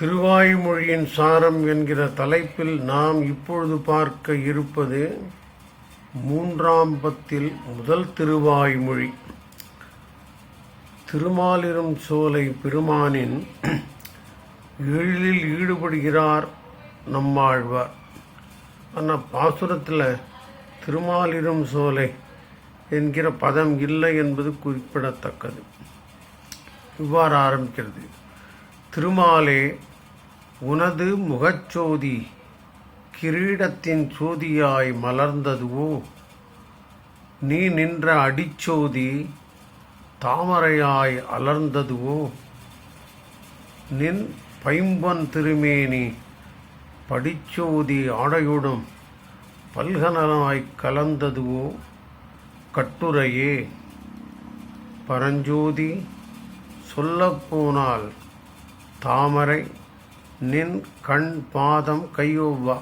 திருவாய்மொழியின் சாரம் என்கிற தலைப்பில் நாம் இப்பொழுது பார்க்க இருப்பது மூன்றாம் பத்தில் முதல் திருவாய்மொழி. திருமாலிரும் சோலை பெருமானின் எழிலில் ஈடுபடுகிறார் நம்மாழ்வார். ஆனால் பாசுரத்தில் திருமாலிரும் சோலை என்கிற பதம் இல்லை என்பது குறிப்பிடத்தக்கது. இவ்வாறு ஆரம்பிக்கிறது. திருமாலே உனது முகச்சோதி கிரீடத்தின் சோதியாய் மலர்ந்ததுவோ? நீ நின்ற அடிச்சோதி தாமரையாய் அலர்ந்ததுவோ? நின் பைம்பன் திருமேனி படிச்சோதி ஆடையுடும் பல்கனனாய் கலந்ததுவோ? கட்டுரையே பரஞ்சோதி சொல்லப்போனால் தாமரை நின் கண் பாதம் கையொவ்வா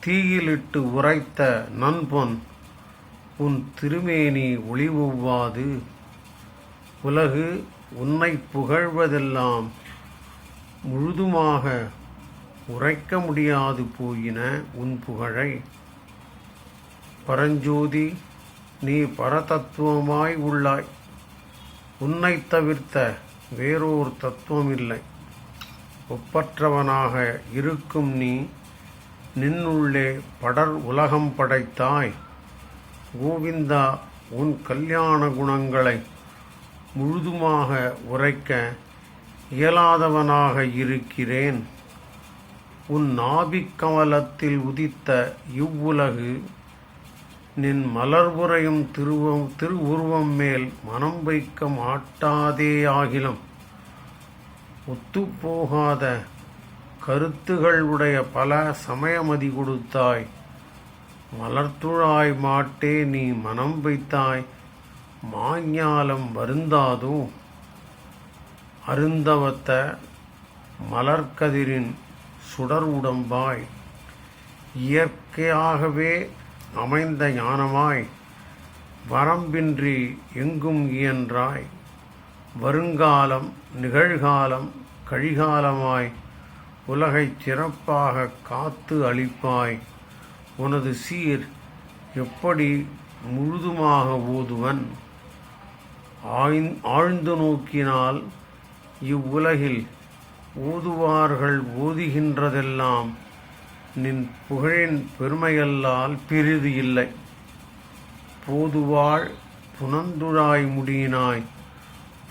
தீயிலிட்டு உரைத்த நண்பொன் உன் திருமேனி ஒளிவொவ்வாது. உலகு உன்னை புகழ்வதெல்லாம் முழுதுமாக உரைக்க முடியாது போயின உன் புகழை. பரஞ்சோதி நீ பரதத்துவமாய் உள்ளாய். உன்னை தவிர்த்த வேறோர் தத்துவமில்லை. ஒப்பற்றவனாக இருக்கும் நீ நின்னுள்ளே படர் உலகம் படைத்தாய். கோவிந்தா உன் கல்யாண குணங்களை முழுதுமாக உரைக்க இயலாதவனாக இருக்கிறேன். உன் நாபிக்கமலத்தில் உதித்த இவ்வுலகு நின் மலர்புறையும் திருவம் திருவுருவம் மேல் மனம் வைக்க மாட்டாதேயாகிலும் ஒத்துப்போகாத கருத்துகள் உடைய பல சமயமதி கொடுத்தாய். மலர்த்துழாய் மாட்டே நீ மனம் வைத்தாய். மாஞாலம் வருந்தாதோ? அருந்தவத்த மலர்கதிரின் சுடர் உடம்பாய். இயற்கையாகவே அமைந்த ஞானமாய். வரம்பின்றி எங்கும் இயன்றாய். வருங்காலம் நிகழ்காலம் கழிகாலமாய் உலகைச் சிறப்பாக காத்து அளிப்பாய். உனது சீர் எப்படி முழுதுமாக ஓதுவன்? ஆழ்ந்து நோக்கினால் இவ்வுலகில் ஓதுவார்கள் ஓதுகின்றதெல்லாம் நின் புகழின் பெருமையல்லால் பிரிது இல்லை. போதுவாள் புனந்துழாய் முடியினாய்.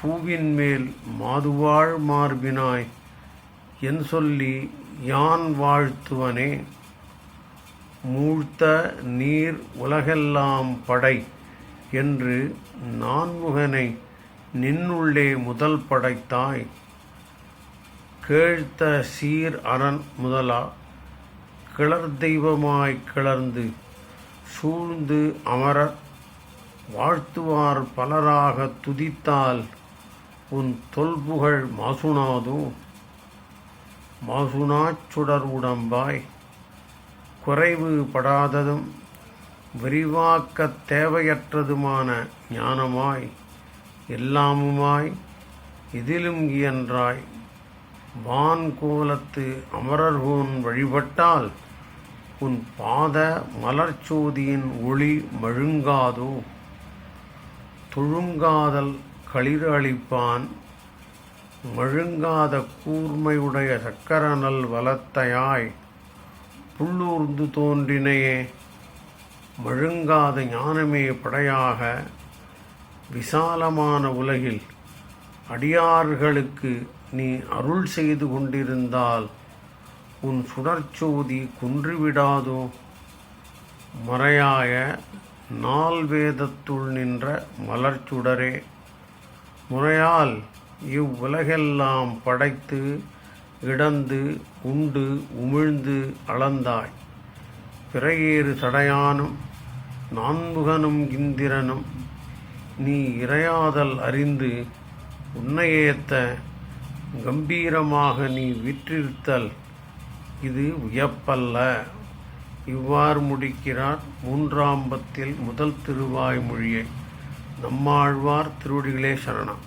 பூவின் மேல் மாதுவாழ் மார்பினாய் என் சொல்லி யான் வாழ்த்துவனே. மூழ்த்த நீர் உலகெல்லாம் படை என்று நான்முகனை நின்னுள்ளே முதல் படைத்தாய். கேழ்த்த சீர் அரண் முதலா கிளர் தெய்வமாய் கிளர்ந்து சூழ்ந்து அமரர் வாழ்த்துவார் பலராக துதித்தால் உன் தொல்புகழ் மாசுனாதோ? மாசுனாச்சுடர் உடம்பாய். குறைவு படாததும் விரிவாக்க தேவையற்றதுமான ஞானமாய். எல்லாமுமாய் இதிலும் இயன்றாய். வான் கோலத்து அமரர்கோன் வழிபட்டால் உன் பாத மலர்ச்சோதியின் ஒளி மழுங்காதோ? தொழுங்காதல் களிரழிப்பான் மழுங்காத கூர்மையுடைய சக்கரநல் வலத்தையாய் புள்ளூர்ந்து தோன்றினையே. மழுங்காத ஞானமே படையாக விசாலமான உலகில் அடியார்களுக்கு நீ அருள் செய்து கொண்டிருந்தால் உன் சுடற்சோதி குன்றிவிடாதோ. மறையாய நால் வேதத்துள் நின்ற மலர்ச்சுடரே. முறையால் இவ்வுலகெல்லாம் படைத்து இடந்து உண்டு உமிழ்ந்து அளந்தாய். பிறையேறு சடையானும் நான்முகனும் இந்திரனும் நீ இறையாதல் அறிந்து உன்னையேத்த கம்பீரமாக நீ விற்றிருத்தல் இது வியப்பல்ல இவ்வாறு முடிக்கிறார் மூன்றாம் பத்தில் முதல் திருவாய்மொழியை. நம்மாழ்வார் திருவடிகளே சரணம்.